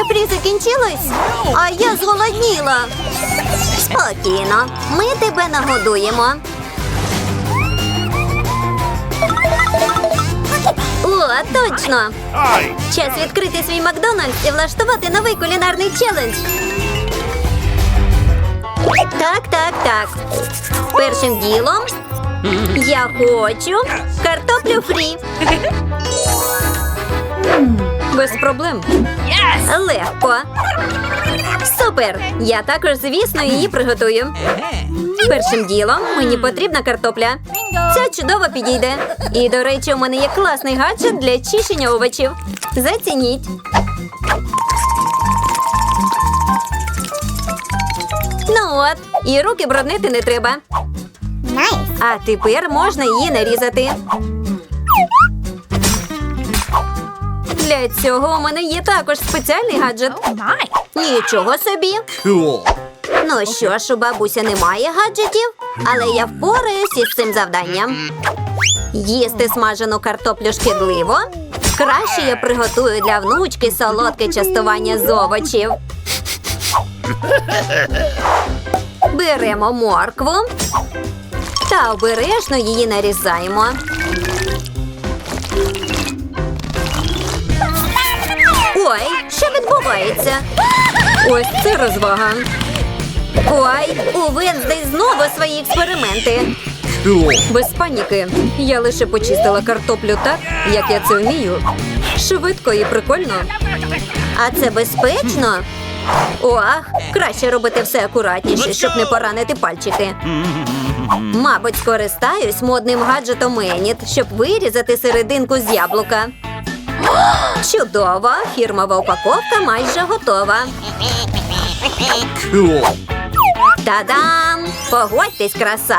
картопля фрі закінчилась? А я зголодніла. Спокійно, ми тебе нагодуємо. О, точно! Час відкрити свій Макдональдс і влаштувати новий кулінарний челендж. Так, так, так. Першим ділом я хочу картоплю фрі. Без проблем. Легко. Супер! Я також, звісно, її приготую. Першим ділом мені потрібна картопля. Ця чудово підійде. І, до речі, у мене є класний гаджет для чищення овочів. Зацініть. Ну от, і руки бруднити не треба. А тепер можна її нарізати. Для цього у мене є також спеціальний гаджет. Нічого собі. Ну що ж, у бабуся немає гаджетів, але я впораюсь із цим завданням. Їсти смажену картоплю шкідливо. Краще я приготую для внучки солодке частування з овочів. Беремо моркву та обережно її нарізаємо. Відбувається? Ось це розвага. Ой, у Венздей знову свої експерименти. Без паніки. Я лише почистила картоплю так, як я це вмію. Швидко і прикольно. А це безпечно? Ох, краще робити все акуратніше, щоб не поранити пальчики. Мабуть, скористаюсь модним гаджетом Еніт, щоб вирізати серединку з яблука. Чудово! Фірмова упаковка майже готова. Та-дам! Погодьтесь, краса!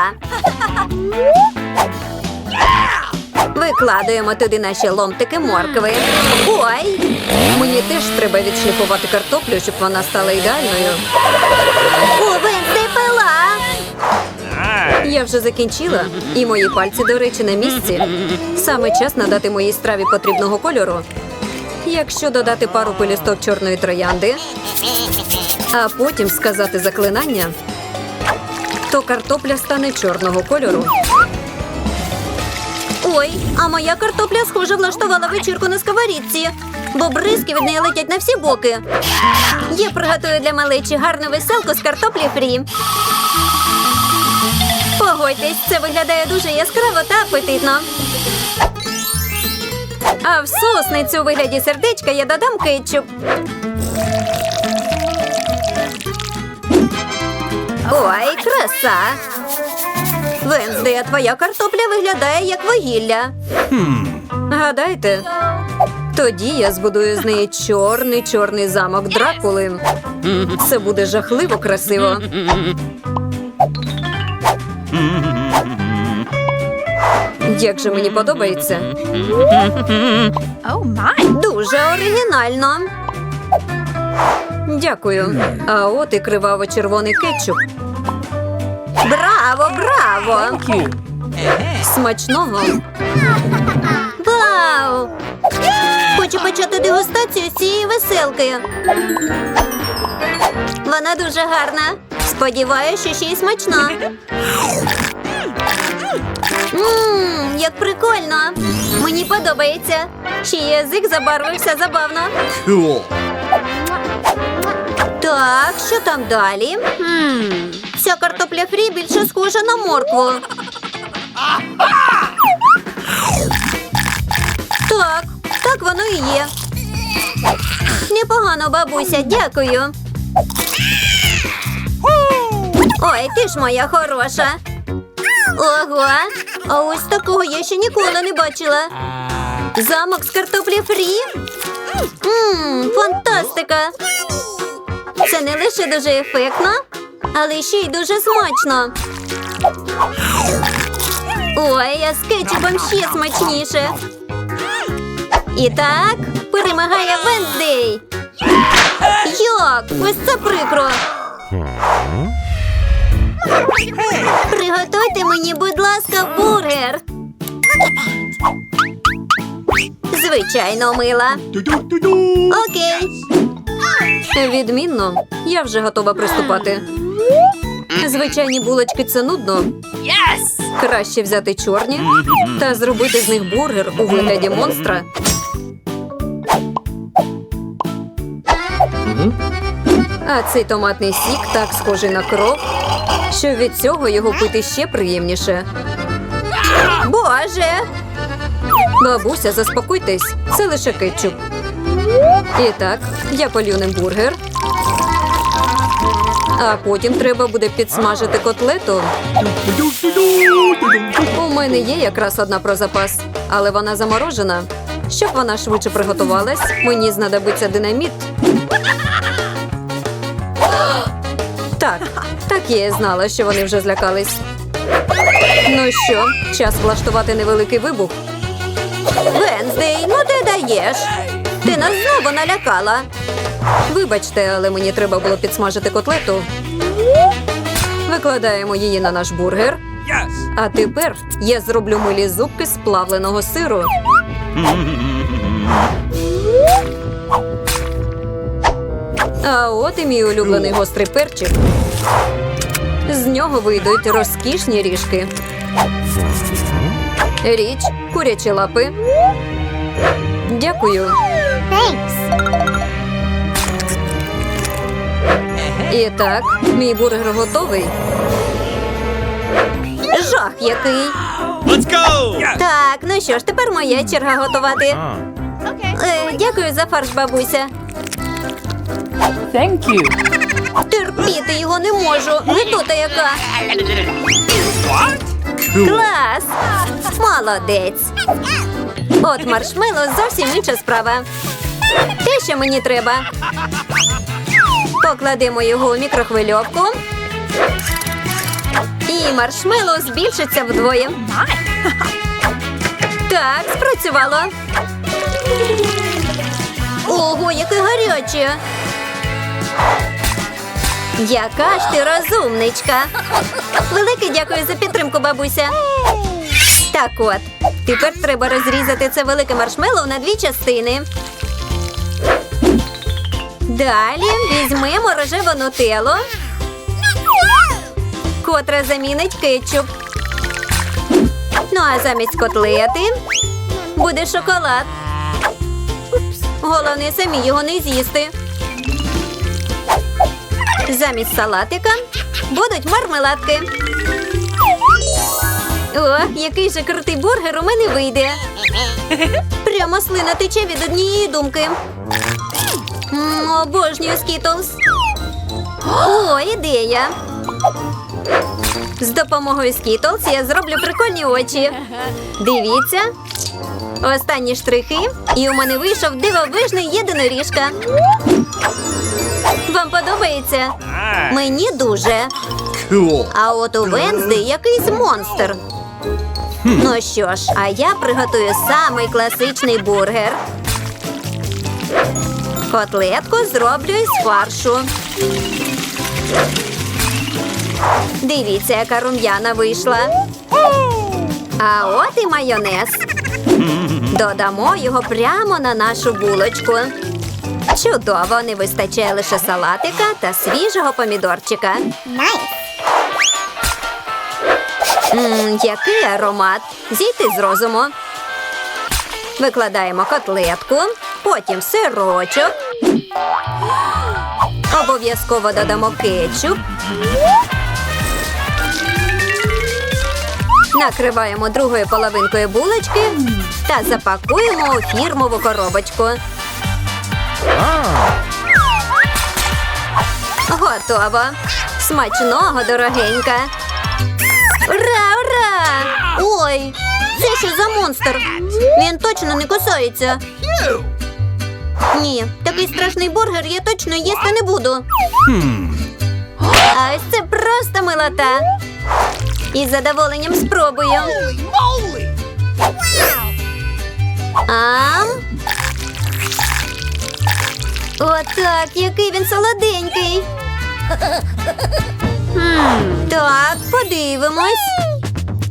Викладуємо туди наші ломтики моркви. Ой! Мені теж треба відшліфувати картоплю, щоб вона стала ідеальною. Я вже закінчила, і мої пальці, до речі, на місці. Саме час надати моїй страві потрібного кольору. Якщо додати пару пелюсток чорної троянди, а потім сказати заклинання, то картопля стане чорного кольору. Ой, а моя картопля, схоже, влаштувала вечірку на сковорідці, бо бризки від неї летять на всі боки. Я приготую для малечі гарну веселку з картоплі фрі. Погодьтесь, це виглядає дуже яскраво та апетитно. А в сосницю у вигляді сердечка я додам кетчуп. Ой, краса! Венздей, а твоя картопля виглядає як вугілля. Гадайте? Тоді я збудую з неї чорний чорний замок Дракули. Це буде жахливо красиво. Як же мені подобається? Oh my. Дуже оригінально. Дякую. А от і криваво-червоний кетчуп. Браво, браво! Смачного. Вау! Хочу почати дегустацію з цієї веселки. Вона дуже гарна. Сподіваюся, що ще й смачна. Ммм, як прикольно. Мені подобається. Ще язик забарвився забавно. Так, що там далі? Хм, ця картопля фрі більше схожа на моркву. Так, так воно і є. Непогано, бабуся, дякую. Ой, ти ж моя хороша. Ого, а ось такого я ще ніколи не бачила. Замок з картоплі фрі? Ммм, фантастика! Це не лише дуже ефектно, але ще й дуже смачно. Ой, а з кетчупом ще смачніше. І так, перемагає Венздей. Як? Ось це прикро. Приготуйте мені, будь ласка, бургер. Звичайно, мила. Окей. Відмінно, я вже готова приступати. Звичайні булочки це нудно. Краще взяти чорні та зробити з них бургер у вигляді монстра. А цей томатний сік так схожий на кров, що від цього його пити ще приємніше. Боже! Бабуся, заспокойтесь, це лише кетчуп. І так, я полю ним бургер. А потім треба буде підсмажити котлету. У мене є якраз одна про запас, але вона заморожена. Щоб вона швидше приготувалась, мені знадобиться динаміт. Я знала, що вони вже злякались. Ну що, час влаштувати невеликий вибух. Венздей, ну ти даєш. Ти нас знову налякала. Вибачте, але мені треба було підсмажити котлету. Викладаємо її на наш бургер. А тепер я зроблю милі зубки з плавленого сиру. А от і мій улюблений гострий перчик. Нього вийдуть розкішні ріжки. Річ, курячі лапи. Дякую. І так, мій бургер готовий. Жах який. Let's go! Так, ну що ж, тепер моя черга готувати. Е, дякую за фарш, бабуся. Thank you. Терпіти його не можу. Гидота яка. Клас! Молодець. От маршмело зовсім інша справа. Те, що мені треба. Покладемо його у мікрохвильовку. І маршмело збільшиться вдвоє. Так, спрацювало. Ого, яке гаряче. Яка ж ти розумничка. Велике дякую за підтримку, бабуся. Так от, тепер треба розрізати це велике маршмеллоу на дві частини. Далі візьмемо рожеву нутеллу, котра замінить кетчуп. Ну а замість котлети буде шоколад. Головне самі його не з'їсти. Замість салатика будуть мармеладки. О, який же крутий бургер у мене вийде. Прямо слина тече від однієї думки. Обожнюю скітлз. О, ідея. З допомогою скітлз я зроблю прикольні очі. Дивіться. Останні штрихи, і у мене вийшов дивовижний єдиноріжка. Вам подобається? Мені дуже. А от у Вензди якийсь монстр. Ну що ж, а я приготую самий класичний бургер. Котлетку зроблю із фаршу. Дивіться, яка рум'яна вийшла. А от і майонез. Додамо його прямо на нашу булочку. Чудово, не вистачає лише салатика та свіжого помідорчика. Мм, який аромат. Зійти з розуму. Викладаємо котлетку, потім сирочок. Обов'язково додамо кетчуп. Накриваємо другою половинкою булочки та запакуємо у фірмову коробочку. Готово. Смачного, дорогенька. Ура, ура! Ой, це що за монстр? Він точно не кусається. Ні, такий страшний бургер я точно їсти не буду. А ось це просто милота. Із задоволенням спробую. Ам. Отак, який він солоденький. Так, подивимось.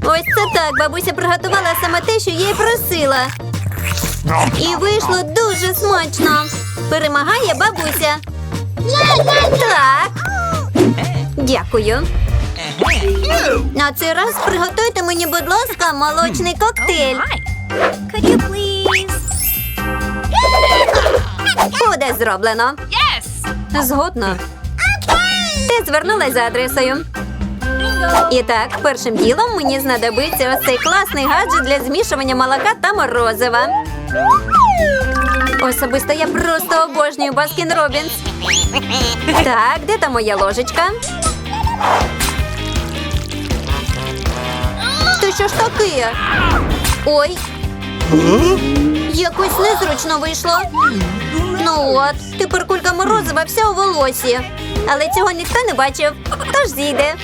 Ось це так. Бабуся приготувала саме те, що я й просила. І вийшло дуже смачно. Перемагає бабуся. Так. Дякую. На цей раз приготуйте мені, будь ласка, молочний коктейль. Could you please? Буде зроблено. Yes! Згодна. Ти звернулась за адресою. І так, першим ділом мені знадобиться ось цей класний гаджет для змішування молока та морозива. Особисто я просто обожнюю Баскін Робінс. Так, де там моя ложечка? Ти що ж таке? Ой, якось незручно вийшло. Ну от, тепер кулька морозива вся у волосі. Але цього ніхто не бачив, тож зійде.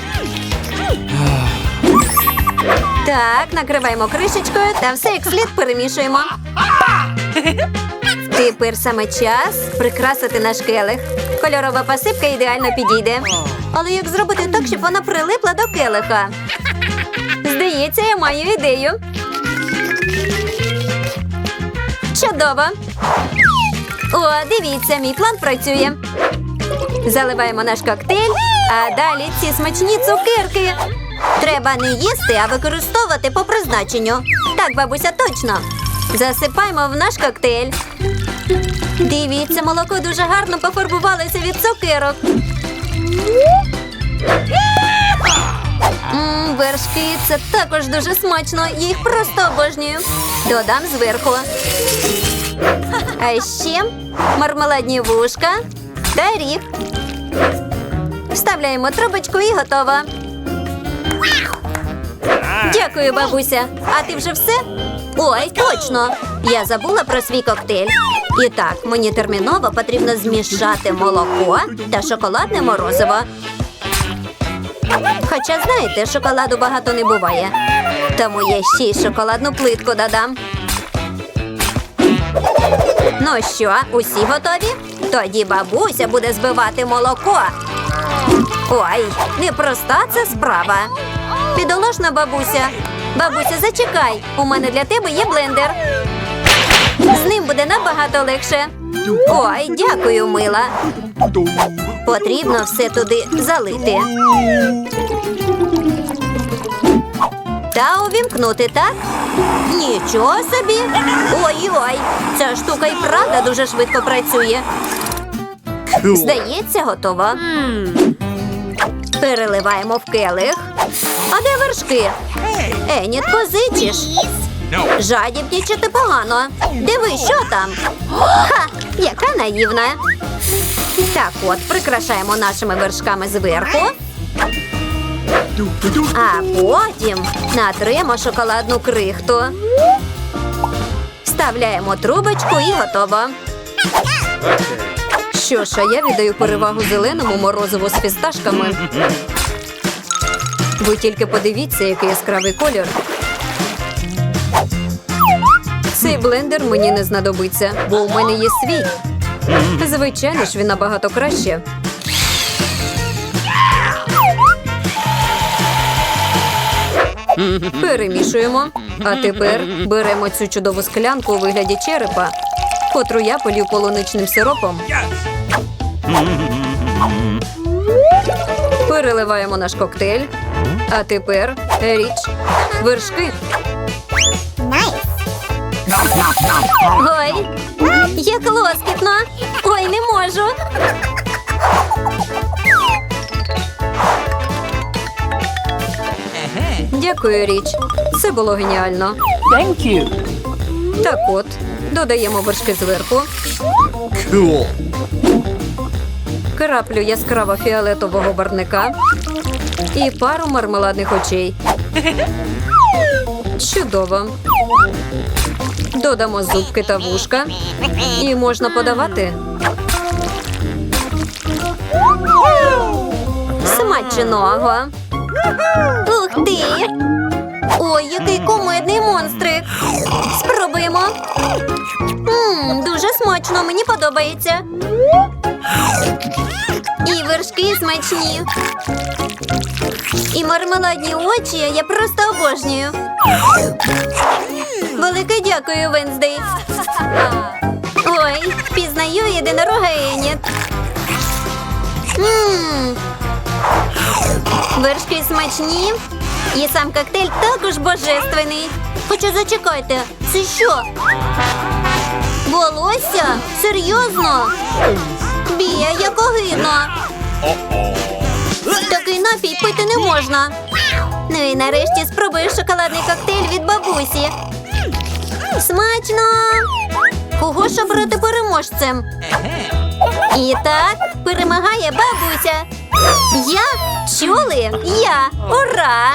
Так, накриваємо кришечкою та все як слід перемішуємо. Тепер саме час прикрасити наш келих. Кольорова посипка ідеально підійде. Але як зробити так, щоб вона прилипла до келиха? Здається, я маю ідею. Чудово! О, дивіться, мій план працює. Заливаємо наш коктейль, а далі ці смачні цукерки. Треба не їсти, а використовувати по призначенню. Так, бабуся, точно. Засипаємо в наш коктейль. Дивіться, молоко дуже гарно пофарбувалося від цукерок. Мм, вершки це також дуже смачно. Я їх просто обожнюю. Додам зверху. А ще мармеладні вушка та ріг. Вставляємо трубочку і готово. Дякую, бабуся. А ти вже все? Ой, точно. Я забула про свій коктейль. І так, мені терміново потрібно змішати молоко та шоколадне морозиво. Хоча, знаєте, шоколаду багато не буває. Тому я ще й шоколадну плитку додам. Ну що, усі готові? Тоді бабуся буде збивати молоко. Ой, непроста це справа. Підолошна бабуся. Бабуся, зачекай. У мене для тебе є блендер. З ним буде набагато легше. Ой, дякую, мила. Потрібно все туди залити. Та увімкнути, так? Нічого собі. Ой-ой, ця штука і правда дуже швидко працює. Здається, готово. Переливаємо в келих. А де вершки? Еніт, позичиш? Жадібнічити погано. Диви, що там? Ха! Яка наївна. Так от, прикрашаємо нашими вершками зверху, а потім натримо шоколадну крихту. Вставляємо трубочку і готово. Що ж, а я віддаю перевагу зеленому морозиву з фісташками. Ви тільки подивіться, який яскравий колір. Цей блендер мені не знадобиться, бо у мене є свій. Звичайно ж, він набагато краще. Перемішуємо. А тепер беремо цю чудову склянку у вигляді черепа, котру я полів полуничним сиропом. Переливаємо наш коктейль. А тепер річ, вершки. Ой, як лоскітно. Ой, не можу. Дякую, річ. Це було геніально. Thank you. Так от, додаємо вершки зверху, Cool. краплю яскраво фіолетового барника і пару мармеладних очей. Чудово. Додамо зубки та вушка. І можна подавати. Смаченого. Ух ти! Ой, який кумедний монстрик. Спробуємо. Мм, дуже смачно, мені подобається. Вершки смачні. І мармеладні очі я просто обожнюю. Велике дякую, Венздей. Ой, пізнаю єдинорога Еніт. Вершки смачні. І сам коктейль також божественний. Хоча зачекайте, це що? Волосся? Серйозно? Бія, як огидно. Такий напій пити не можна. Ну і нарешті спробую шоколадний коктейль від бабусі. Смачно! Кого ж обрати переможцем? І так, перемагає бабуся. Я? Чули? Я! Ура!